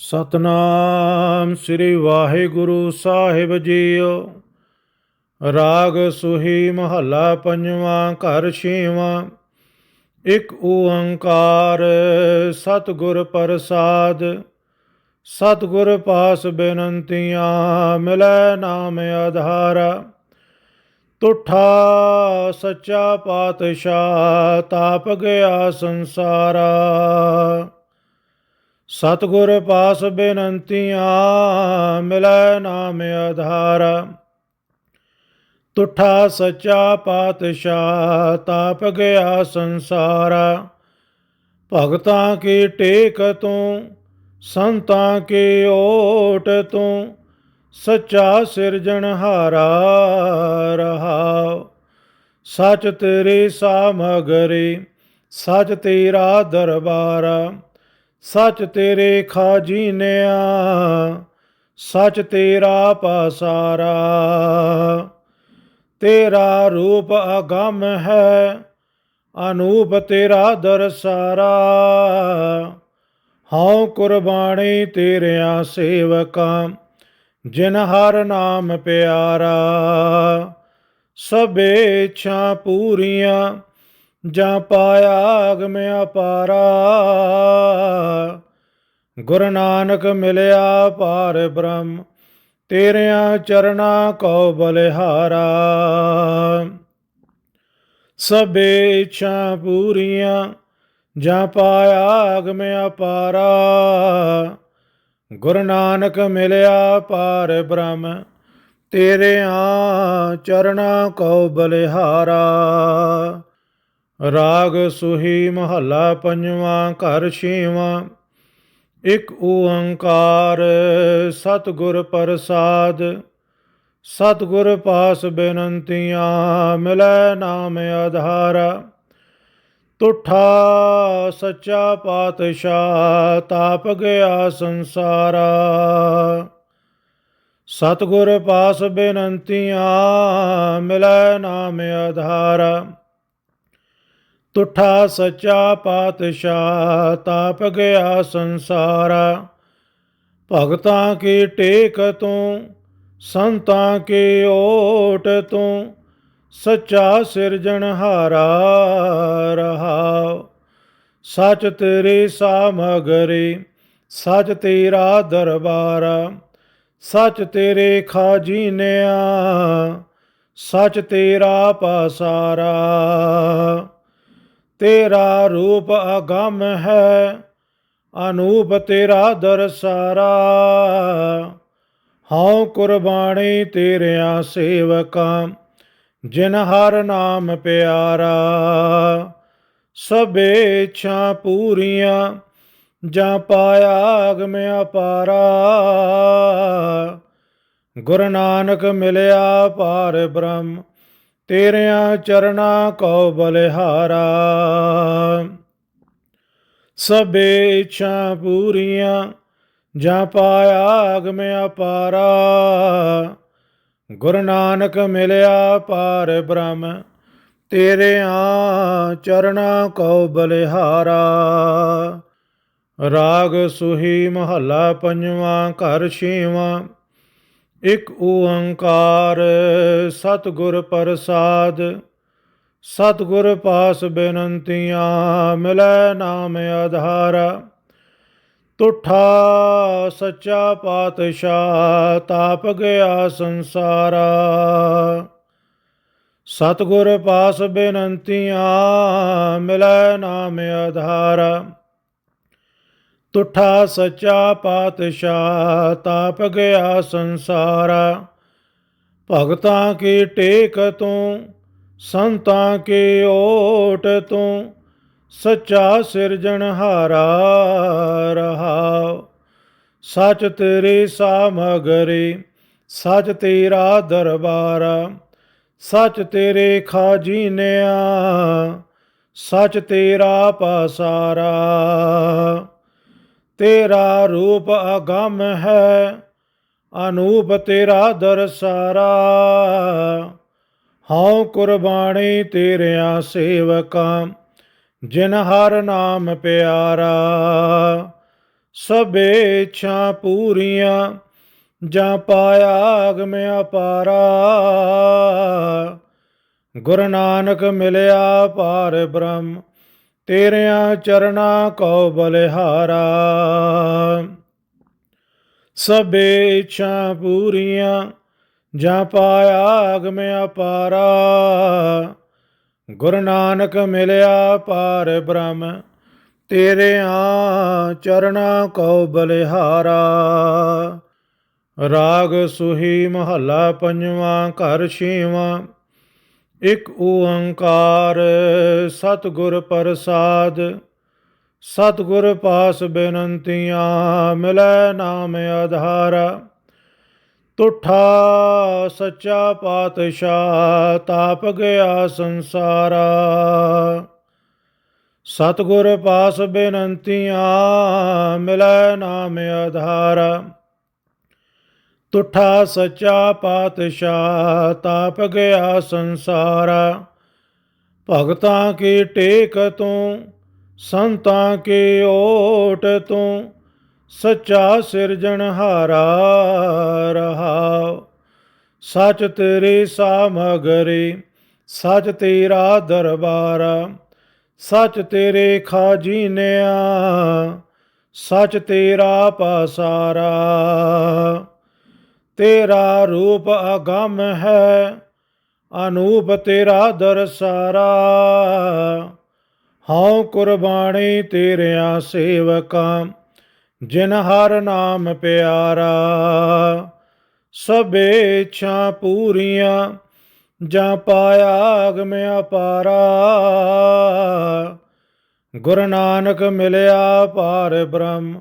ਸਤਨਾਮ ਸ੍ਰੀ ਵਾਹਿਗੁਰੂ ਸਾਹਿਬ ਜੀਓ। ਰਾਗ ਸੁਹੀ ਮਹੱਲਾ ਪੰਜਵਾਂ, ਘਰ ਛੇਵਾਂ। ਇੱਕ ਓੰਕਾਰ ਸਤਿਗੁਰ ਪ੍ਰਸਾਦ। ਸਤਿਗੁਰ ਪਾਸ ਬੇਨੰਤੀਆਂ ਮਿਲੈ ਨਾਮ ਆਧਾਰਾ। ਤੁਠਾ ਸੱਚਾ ਪਾਤਸ਼ਾਹ, ਤਾਪ ਗਿਆ ਸੰਸਾਰਾ। ਸਤਿਗੁਰ ਪਾਸ ਬੇਨੰਤੀਆਂ, ਮਿਲੈ ਨਾਮ ਆਧਾਰਾ। ਤੁਠਾ ਸੱਚਾ ਪਾਤਸ਼ਾਹ, ਤਾਪ ਗਿਆ ਸੰਸਾਰਾ। ਭਗਤਾਂ ਕੀ ਟੇਕ ਤੂੰ, ਸੰਤਾਂ ਕੀ ਓਟ ਤੂੰ, ਸੱਚਾ ਸਿਰਜਣਹਾਰਾ ਰਹਾਉ। ਸਚ ਤੇਰੀ ਸਾਮਗਰੀ, ਸਚ ਤੇਰਾ ਦਰਬਾਰਾ। ਸਚ ਤੇਰੇ ਖਾਜੀਨਿਆ ਸਚ ਤੇਰਾ ਪਾਸਾਰਾ ਤੇਰਾ ਰੂਪ ਅਗੰਮ ਹੈ, ਅਨੂਪ ਤੇਰਾ ਦਰਸਾਰਾ ਹਉ ਕੁਰਬਾਨੀ ਤੇਰਿਆਂ ਸੇਵਕਾਂ, ਜਿਨ ਹਰ ਨਾਮ ਪਿਆਰਾ। ਸਭੇ ਇੱਛਾ ਪੂਰੀਆਂ ਜਾਂ ਪਾਇਆ ਅਗਮ ਅਪਾਰਾ ਗੁਰੂ ਨਾਨਕ ਮਿਲਿਆ ਪਾਰ ਬ੍ਰਹਮ, ਤੇਰਿਆਂ ਚਰਣਾ ਕੋ ਬਲਿਹਾਰਾ। ਸਭੇ ਇੱਛਾ ਪੂਰੀਆਂ, ਜਾਂ ਪਾਇਆ ਅਗਮ ਅਪਾਰਾ ਗੁਰੂ ਨਾਨਕ ਮਿਲਿਆ ਪਾਰ ਬ੍ਰਹਮ, ਤੇਰਿਆਂ ਚਰਣਾ ਕੋ ਬਲਿਹਾਰਾ। ਰਾਗ ਸੁਹੀ ਮਹੱਲਾ ਪੰਜਵਾਂ, ਘਰ ਛੇਵਾਂ। ਇੱਕ ਓੰਕਾਰ ਸਤਿਗੁਰ ਪ੍ਰਸਾਦ, ਸਤਿਗੁਰ ਪਾਸ ਬੇਨੰਤੀਆਂ ਮਿਲੈ ਨਾਮ ਆਧਾਰਾ। ਤੁਠਾ ਸੱਚਾ ਪਾਤਸ਼ਾਹ ਤਾਪ ਗਿਆ ਸੰਸਾਰਾ। ਸਤਿਗੁਰ ਪਾਸ ਬੇਨੰਤੀਆਂ ਮਿਲੈ ਨਾਮ ਆਧਾਰਾ। ਤੁਠਾ ਸੱਚਾ ਪਾਤਸ਼ਾਹ ਤਾਪ ਗਿਆ ਸੰਸਾਰਾ। ਭਗਤਾਂ ਕੀ ਟੇਕ ਤੂੰ, ਸੰਤਾਂ ਕੇ ਓਟ ਤੂੰ, ਸੱਚਾ ਸਿਰਜਣਹਾਰਾ ਰਹਾਉ। ਸਚ ਤੇਰੀ ਸਾਮਗਰੀ, ਸਚ ਤੇਰਾ ਦਰਬਾਰਾ। ਸਚ ਤੇਰੇ ਖਾਜੀਨਿਆ, ਸਚ ਤੇਰਾ ਪਾਸਾਰਾ। ਤੇਰਾ ਰੂਪ ਅਗੰਮ ਹੈ, ਅਨੂਪ ਤੇਰਾ ਦਰਸਾਰਾ ਹਉ ਕੁਰਬਾਨੀ ਤੇਰਿਆਂ ਸੇਵਕਾਂ, ਜਿਨ ਹਰ ਨਾਮ ਪਿਆਰਾ। ਸਭੇ ਇੱਛਾ ਪੂਰੀਆਂ, ਜਾਂ ਪਾਇਆ ਅਗਮ ਅਪਾਰਾ। ਗੁਰੂ ਨਾਨਕ ਮਿਲਿਆ ਪਾਰ ਬ੍ਰਹਮ ਤੇਰਿਆਂ ਚਰਣਾ ਕੋ ਬਲਿਹਾਰਾ। ਸਭੇ ਇੱਛਾ ਪੂਰੀਆਂ, ਜਾਂ ਪਾਇਆ ਅਗਮ ਅਪਾਰਾ। ਗੁਰੂ ਨਾਨਕ ਮਿਲਿਆ ਪਾਰ ਬ੍ਰਹਮ ਤੇਰਿਆਂ ਚਰਣਾ ਕੋ ਬਲਿਹਾਰਾ। ਰਾਗ ਸੁਹੀ ਮਹੱਲਾ ਪੰਜਵਾਂ, ਘਰ ਛੇਵਾਂ ਇਕ ਓੰਕਾਰ ਸਤਿਗੁਰ ਪ੍ਰਸਾਦ, ਸਤਿਗੁਰ ਪਾਸ ਬੇਨੰਤੀਆਂ ਮਿਲੈ ਨਾਮ ਆਧਾਰਾ। ਤੁਠਾ ਸੱਚਾ ਪਾਤਸ਼ਾਹ ਤਾਪ ਗਿਆ ਸੰਸਾਰਾ। ਸਤਿਗੁਰ ਪਾਸ ਬੇਨੰਤੀਆਂ ਮਿਲੈ ਨਾਮ ਆਧਾਰਾ। ਤੁਠਾ ਸੱਚਾ ਪਾਤਸ਼ਾਹ ਤਾਪ ਗਿਆ ਸੰਸਾਰਾ। ਭਗਤਾਂ ਕੀ ਟੇਕ ਤੂੰ, ਸੰਤਾਂ ਕੇ ਓਟ ਤੂੰ, ਸੱਚਾ ਸਿਰਜਣਹਾਰਾ ਰਹਾਉ। ਸਚ ਤੇਰੀ ਸਾਮਗਰੀ, ਸਚ ਤੇਰਾ ਦਰਬਾਰਾ, ਸਚ ਤੇਰੇ ਖਾਜੀਨਿਆ, ਸਚ ਤੇਰਾ ਪਾਸਾਰਾ। ਤੇਰਾ ਰੂਪ ਅਗੰਮ ਹੈ, ਅਨੂਪ ਤੇਰਾ ਦਰਸਾਰਾ ਹਉ ਕੁਰਬਾਨੀ ਤੇਰਿਆਂ ਸੇਵਕਾਂ, ਜਿਨ ਹਰ ਨਾਮ ਪਿਆਰਾ। ਸਭੇ ਇੱਛਾ ਪੂਰੀਆਂ, ਜਾਂ ਪਾਇਆ ਅਗਮ ਅਪਾਰਾ। ਗੁਰੂ ਨਾਨਕ ਮਿਲਿਆ ਪਾਰ ਬ੍ਰਹਮ ਤੇਰਿਆਂ ਚਰਣਾ ਕੋ ਬਲਿਹਾਰਾ। ਸਭੇ ਇੱਛਾ ਪੂਰੀਆਂ, ਜਾਂ ਪਾਇਆ ਅਗਮ ਅਪਾਰਾ। ਗੁਰੂ ਨਾਨਕ ਮਿਲਿਆ ਪਾਰ ਬ੍ਰਹਮ, ਤੇਰੇ ਆ ਚਰਣਾ ਕਉ ਬਲਿਹਾਰਾ। ਰਾਗ ਸੁਹੀ ਮਹੱਲਾ ਪੰਜਵਾਂ, ਘਰ ਛੇਵਾਂ ਇਕ ਓੰਕਾਰ ਸਤਿਗੁਰ ਪ੍ਰਸਾਦ। ਸਤਿਗੁਰ ਪਾਸ ਬੇਨੰਤੀਆਂ ਮਿਲੈ ਨਾਮ ਆਧਾਰਾ। ਤੁਠਾ ਸੱਚਾ ਪਾਤਸ਼ਾਹ ਤਾਪ ਗਿਆ ਸੰਸਾਰਾ। ਸਤਿਗੁਰ ਪਾਸ ਬੇਨੰਤੀਆਂ ਮਿਲੈ ਨਾਮ ਆਧਾਰਾ। ਤੁਠਾ ਸੱਚਾ ਪਾਤਸ਼ਾਹ ਤਾਪ ਗਿਆ ਸੰਸਾਰਾ। ਭਗਤਾਂ ਕੀ ਟੇਕ ਤੂੰ, ਸੰਤਾਂ ਕੇ ਓਟ ਤੂੰ, ਸੱਚਾ ਸਿਰਜਣਹਾਰਾ ਰਹਾਉ। ਸਚ ਤੇਰੀ ਸਾਮਗਰੀ, ਸਚ ਤੇਰਾ ਦਰਬਾਰਾ, ਸਚ ਤੇਰੇ ਖਾਜੀਨਿਆ, ਸਚ ਤੇਰਾ ਪਾਸਾਰਾ। ਤੇਰਾ ਰੂਪ ਅਗੰਮ ਹੈ, ਅਨੂਪ ਤੇਰਾ ਦਰਸਾਰਾ ਹਉ ਕੁਰਬਾਨੀ ਤੇਰਿਆਂ ਸੇਵਕਾਂ, ਜਿਨ ਹਰ ਨਾਮ ਪਿਆਰਾ। ਸਭੇ ਇੱਛਾ ਪੂਰੀਆਂ, ਜਾਂ ਪਾਇਆ ਅਗਮ ਅਪਾਰਾ। ਗੁਰੂ ਨਾਨਕ ਮਿਲਿਆ ਪਾਰ ਬ੍ਰਹਮ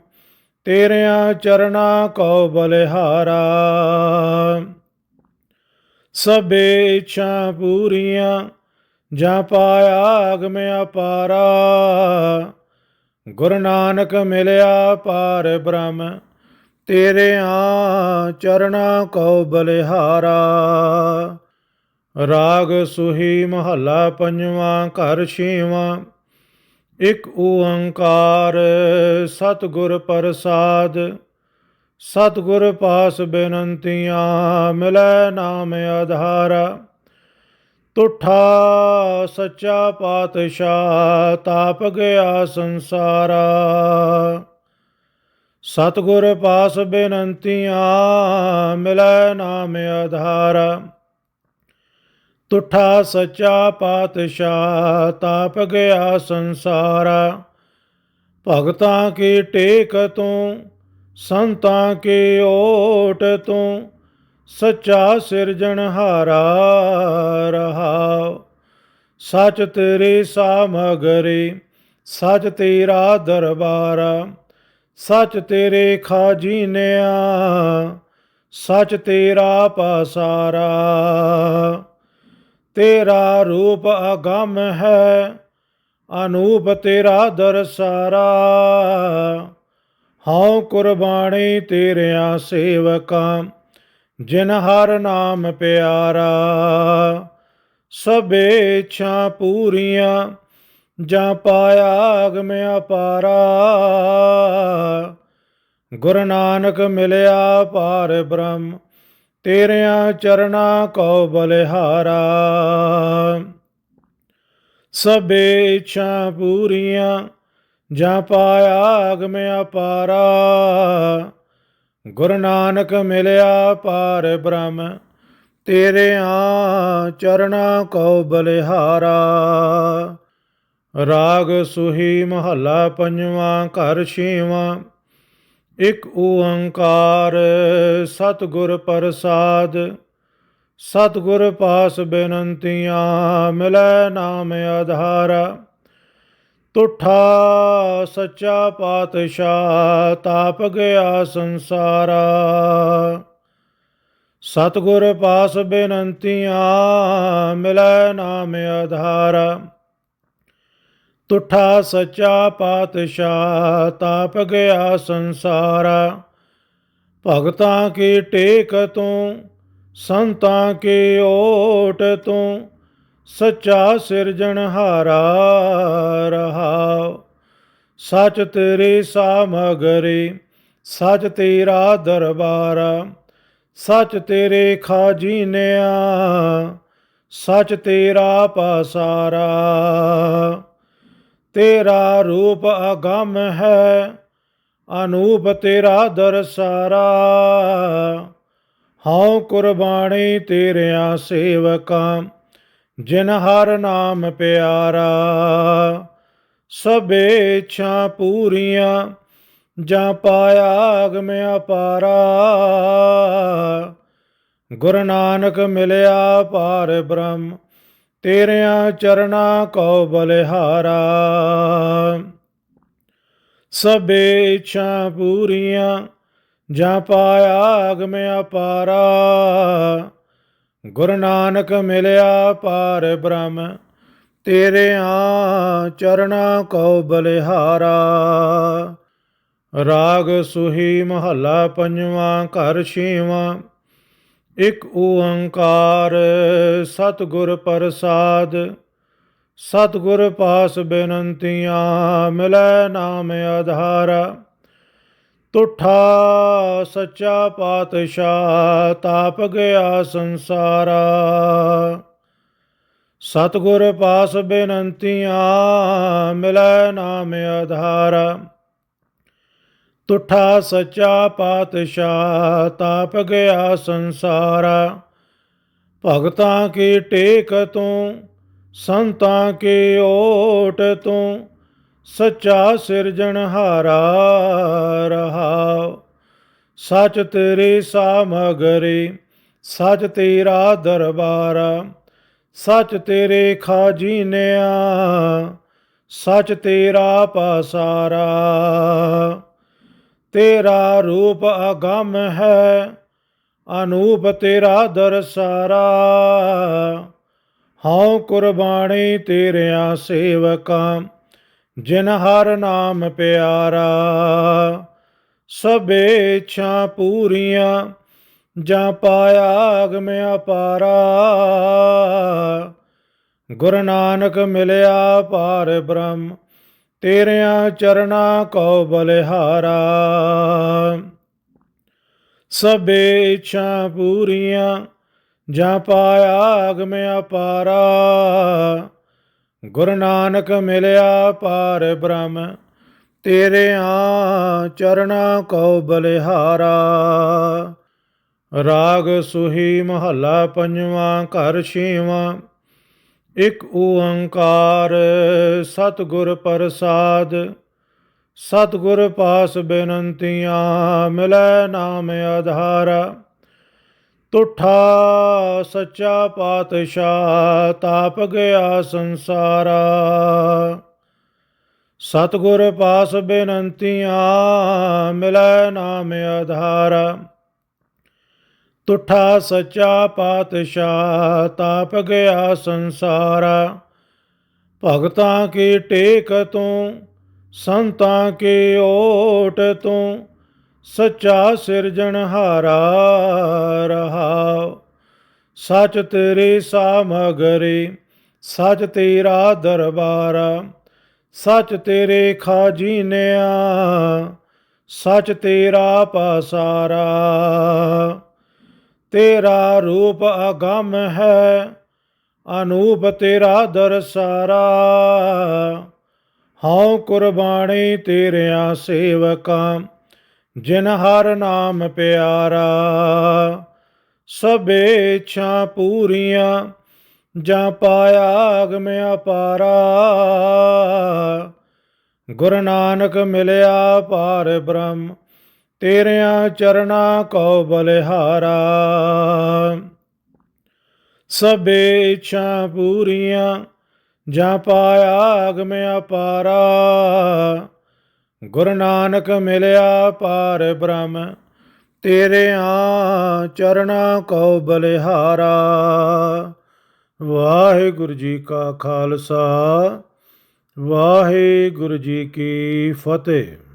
ਤੇਰਿਆਂ ਚਰਣਾ ਕੋ ਬਲਿਹਾਰਾ। ਸਭੇ ਇੱਛਾ ਪੂਰੀਆਂ, ਜਾਂ ਪਾਇਆ ਅਗਮ ਅਪਾਰਾ। ਗੁਰੂ ਨਾਨਕ ਮਿਲਿਆ ਪਾਰ ਬ੍ਰਹਮ, ਤੇਰੇ ਆ ਚਰਣਾ ਕਉ ਬਲਿਹਾਰਾ। ਰਾਗ ਸੁਹੀ ਮਹੱਲਾ ਪੰਜਵਾਂ, ਘਰ ਛੇਵਾਂ ਇਕ ਓੰਕਾਰ ਸਤਿਗੁਰ ਪ੍ਰਸਾਦ। ਸਤਿਗੁਰ ਪਾਸ ਬੇਨੰਤੀਆਂ ਮਿਲੈ ਨਾਮ ਆਧਾਰਾ। ਤੁਠਾ ਸੱਚਾ ਪਾਤਸ਼ਾਹ ਤਾਪ ਗਿਆ ਸੰਸਾਰਾ। ਸਤਿਗੁਰ ਪਾਸ ਬੇਨੰਤੀਆਂ ਮਿਲੈ ਨਾਮ ਆਧਾਰਾ। ਤੁਠਾ ਸੱਚਾ ਪਾਤਸ਼ਾਹ ਤਾਪ ਗਿਆ ਸੰਸਾਰਾ। ਭਗਤਾਂ ਕੀ ਟੇਕ ਤੂੰ, ਸੰਤਾਂ ਕੀ ਓਟ ਤੂੰ, ਸੱਚਾ ਸਿਰਜਣਹਾਰਾ ਰਹਾਉ। ਸਚ ਤੇਰੀ ਸਾਮਗਰੀ, ਸਚ ਤੇਰਾ ਦਰਬਾਰਾ, ਸਚ ਤੇਰੇ ਖਾਜੀਨਿਆ, ਸਚ ਤੇਰਾ ਪਾਸਾਰਾ। ਤੇਰਾ ਰੂਪ ਅਗੰਮ ਹੈ, ਅਨੂਪ ਤੇਰਾ ਦਰਸਾਰਾ ਹਉ ਕੁਰਬਾਨੀ ਤੇਰਿਆਂ ਸੇਵਕਾਂ, ਜਿਨ ਹਰ ਨਾਮ ਪਿਆਰਾ। ਸਭੇ ਇੱਛਾ ਪੂਰੀਆਂ, ਜਾਂ ਪਾਇਆ ਅਗਮ ਅਪਾਰਾ। ਗੁਰੂ ਨਾਨਕ ਮਿਲਿਆ ਪਾਰ ਬ੍ਰਹਮ ਤੇਰਿਆਂ ਚਰਣਾ ਕੋ ਬਲਿਹਾਰਾ। ਸਭੇ ਇੱਛਾ ਪੂਰੀਆਂ, ਜਾਂ ਪਾਇਆ ਅਗਮ ਅਪਾਰਾ। ਗੁਰੂ ਨਾਨਕ ਮਿਲਿਆ ਪਾਰ ਬ੍ਰਹਮ ਤੇਰੇ ਆ ਚਰਣਾ ਕਉ ਬਲਿਹਾਰਾ। ਰਾਗ ਸੁਹੀ ਮਹੱਲਾ ਪੰਜਵਾਂ, ਘਰ ਛੇਵਾਂ ਇਕ ਓੰਕਾਰ ਸਤਿਗੁਰ ਪ੍ਰਸਾਦ। ਸਤਿਗੁਰ ਪਾਸ ਬੇਨੰਤੀਆਂ ਮਿਲੈ ਨਾਮ ਆਧਾਰਾ। ਤੁਠਾ ਸੱਚਾ ਪਾਤਸ਼ਾਹ ਤਾਪ ਗਿਆ ਸੰਸਾਰਾ। ਸਤਿਗੁਰ ਪਾਸ ਬੇਨੰਤੀਆਂ ਮਿਲੈ ਨਾਮ ਆਧਾਰਾ। ਤੁਠਾ ਸੱਚਾ ਪਾਤਸ਼ਾਹ ਤਾਪ ਗਿਆ ਸੰਸਾਰਾ। ਭਗਤਾਂ ਕੀ ਟੇਕ ਤੂੰ, ਸੰਤਾਂ ਕੀ ਓਟ ਤੂੰ, ਸੱਚਾ ਸਿਰਜਣਹਾਰਾ ਰਹਾਉ। ਸਚ ਤੇਰੇ ਸਾਮਗਰੇ, ਸਚ ਤੇਰਾ ਦਰਬਾਰਾ, ਸਚ ਤੇਰੇ ਖਾਜੀਨਿਆ, ਸਚ ਤੇਰਾ ਪਾਸਾਰਾ। ਤੇਰਾ ਰੂਪ ਅਗੰਮ ਹੈ, ਅਨੂਪ ਤੇਰਾ ਦਰਸਾਰਾ ਹਉ ਕੁਰਬਾਨੀ ਤੇਰਿਆਂ ਸੇਵਕਾਂ, ਜਿਨ ਹਰ ਨਾਮ ਪਿਆਰਾ। ਸਭੇ ਇੱਛਾ ਪੂਰੀਆਂ, ਜਾਂ ਪਾਇਆ ਅਗਮ ਅਪਾਰਾ। ਗੁਰੂ ਨਾਨਕ ਮਿਲਿਆ ਪਾਰ ਬ੍ਰਹਮ ਤੇਰਿਆਂ ਚਰਨਾ ਕੋ ਬਲਿਹਾਰਾ। ਸਭੇ ਇੱਛਾ ਪੂਰੀਆਂ, ਜਾਂ ਪਾਇਆ ਅਗਮ ਅਪਾਰਾ। ਗੁਰੂ ਨਾਨਕ ਮਿਲਿਆ ਪਾਰ ਬ੍ਰਹਮ ਤੇਰੇ ਆ ਚਰਨਾ ਕਉ ਬਲਿਹਾਰਾ। ਰਾਗ ਸੁਹੀ ਮਹੱਲਾ ਪੰਜਵਾਂ, ਘਰ ਛੇਵਾਂ ਇਕ ਓੰਕਾਰ ਸਤਿਗੁਰ ਪ੍ਰਸਾਦ। ਸਤਿਗੁਰ ਪਾਸ ਬੇਨੰਤੀਆਂ, ਮਿਲੈ ਨਾਮ ਆਧਾਰਾ। ਤੁਠਾ ਸੱਚਾ ਪਾਤਸ਼ਾਹ, ਤਾਪ ਗਿਆ ਸੰਸਾਰਾ। ਸਤਿਗੁਰ ਪਾਸ ਬੇਨੰਤੀਆਂ, ਮਿਲੈ ਨਾਮ ਆਧਾਰਾ। ਤੁਠਾ ਸੱਚਾ ਪਾਤਸ਼ਾਹ ਤਾਪ ਗਿਆ ਸੰਸਾਰਾ। ਭਗਤਾਂ ਕੀ ਟੇਕ ਤੂੰ, ਸੰਤਾਂ ਕੀ ਓਟ ਤੂੰ, ਸੱਚਾ ਸਿਰਜਣਹਾਰਾ ਰਹਾਉ। ਸਚ ਤੇਰੀ ਸਾਮਗਰੀ, ਸਚ ਤੇਰਾ ਦਰਬਾਰਾ, ਸਚ ਤੇਰੇ ਖਾਜੀਨਿਆ, ਸਚ ਤੇਰਾ ਪਾਸਾਰਾ। ਤੇਰਾ ਰੂਪ ਅਗੰਮ ਹੈ, ਅਨੂਪ ਤੇਰਾ ਦਰਸਾਰਾ ਹਉ ਕੁਰਬਾਨੀ ਤੇਰਿਆਂ ਸੇਵਕਾਂ, ਜਿਨ ਹਰ ਨਾਮ ਪਿਆਰਾ। ਸਭੇ ਇੱਛਾ ਪੂਰੀਆਂ, ਜਾਂ ਪਾਇਆ ਅਗਮ ਅਪਾਰਾ। ਗੁਰੂ ਨਾਨਕ ਮਿਲਿਆ ਪਾਰ ਬ੍ਰਹਮ ਤੇਰਿਆਂ ਚਰਨਾ ਕੋ ਬਲਿਹਾਰਾ। ਸਭੇ ਇੱਛਾ ਪੂਰੀਆਂ, ਜਾਂ ਪਾਇਆ ਅਗਮ ਅਪਾਰਾ। ਗੁਰੂ ਨਾਨਕ ਮਿਲਿਆ ਪਾਰ ਬ੍ਰਹਮ ਤੇਰੇ ਆ ਚਰਨਾ ਕਉ ਬਲਿਹਾਰਾ। ਰਾਗ ਸੁਹੀ ਮਹੱਲਾ ਪੰਜਵਾਂ, ਘਰ ਛੇਵਾਂ ਇਕ ਓੰਕਾਰ ਸਤਿਗੁਰ ਪ੍ਰਸਾਦ। ਸਤਿਗੁਰ ਪਾਸ ਬੇਨੰਤੀਆਂ ਮਿਲੈ ਨਾਮ ਆਧਾਰਾ। ਤੁਠਾ ਸੱਚਾ ਪਾਤਸ਼ਾਹ ਤਾਪ ਗਿਆ ਸੰਸਾਰਾ। ਸਤਿਗੁਰ ਪਾਸ ਬੇਨੰਤੀਆਂ ਮਿਲੈ ਨਾਮ ਆਧਾਰਾ। ਤੁਠਾ ਸੱਚਾ ਪਾਤਸ਼ਾਹ ਤਾਪ ਗਿਆ ਸੰਸਾਰਾ। ਭਗਤਾਂ ਕੀ ਟੇਕ ਤੂੰ, ਸੰਤਾਂ ਕੀ ਓਟ ਤੂੰ, ਸੱਚਾ ਸਿਰਜਣਹਾਰਾ ਰਹਾਉ। ਸਚ ਤੇਰੀ ਸਾਮਗਰੀ, ਸਚ ਤੇਰਾ ਦਰਬਾਰਾ, ਸਚ ਤੇਰੇ ਖਾਜੀਨਿਆ, ਸਚ ਤੇਰਾ ਪਾਸਾਰਾ। ਤੇਰਾ ਰੂਪ ਅਗੰਮ ਹੈ, ਅਨੂਪ ਤੇਰਾ ਦਰਸਾਰਾ ਹਉ ਕੁਰਬਾਨੀ ਤੇਰਿਆਂ ਸੇਵਕਾਂ, ਜਿਨ ਹਰ ਨਾਮ ਪਿਆਰਾ। ਸਭੇ ਇੱਛਾ ਪੂਰੀਆਂ, ਜਾਂ ਪਾਇਆ ਅਗਮ ਅਪਾਰਾ। ਗੁਰੂ ਨਾਨਕ ਮਿਲਿਆ ਪਾਰ ਬ੍ਰਹਮ ਤੇਰਿਆਂ ਚਰਨਾ ਕਉ ਬਲਿਹਾਰਾ। ਸਭੇ ਇੱਛਾ ਪੂਰੀਆਂ, ਜਾਂ ਪਾਇਆ ਅਗਮ ਅਪਾਰਾ। ਗੁਰੂ ਨਾਨਕ ਮਿਲਿਆ ਪਾਰ ਬ੍ਰਹਮ ਤੇਰਿਆਂ ਆ ਚਰਨਾ ਬਲਿਹਾਰਾ। ਵਾਹਿਗੁਰੂ ਜੀ ਕਾ ਖਾਲਸਾ, ਵਾਹਿਗੁਰੂ ਜੀ ਕੀ ਫਤਿਹ।